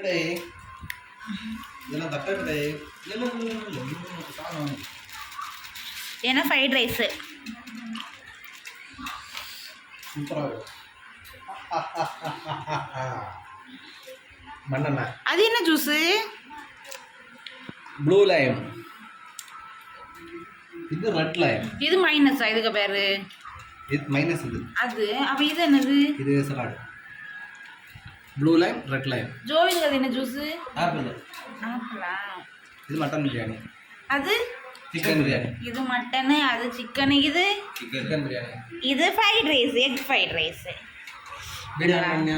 கடை இதெல்லாம் தக்காளி கடை ஏன்னா ஃப்ரைட் ரைஸு மண்ணெண்ணெய். அது என்ன ஜூஸு ப்ளூ லைம் இது ரெட் லைம் இது மைனஸா இதுக்கு பேரு? இது மைனஸ் இது. அது. அப்போ இது என்னது? இது salad blue lime red lime ஜோவினுக்கு அது என்ன ஜூஸு ஆப்பிள் ஆப்பிளா இது மட்டன் பிரியாணி அது? சிக்கன் பிரியாணி இது மட்டனு அது சிக்கனு இது? சிக்கன் பிரியாணி இது fried rice egg fried rice biryani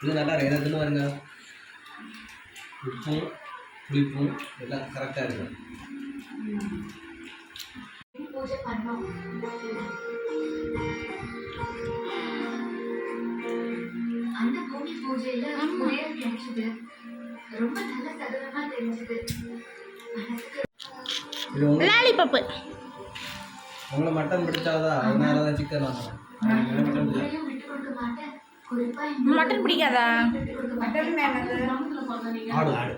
இது நல்லா இருக்கு. இதை பாருங்க. உப்பும் புளிப்பும் எல்லாம் கரெக்டாக இருக்கும் பூஜை பண்ணோம். புயல் கிடைச்சது ரொம்ப நல்ல தெரிஞ்சது. லாலிபப்பு. உங்களை மட்டன் பிடிச்சாதான் அதனால தான் சிக்கன் வாங்குறேன். மட்டன் பிடிக்காதா? மாட்டேன். ஆடு. ஆடு.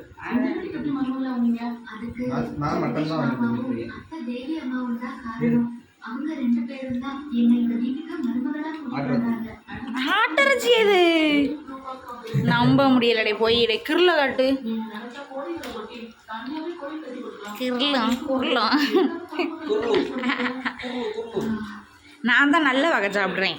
அதுக்கு நான் மட்டன் தான் வாங்கி கொடுத்துருக்கேன் அத்தை தேவி அம்மாவும் தான் காரணம். அவங்க ரெண்டு பேரும் தான். என்னை இந்த வீட்டுக்கு நம்ப முடியலடே போய் கிருள காட்டு. கிருளம் குருளம் குரு குரு குரு நான் தான் நல்ல வகை சாப்பிட்றேன்.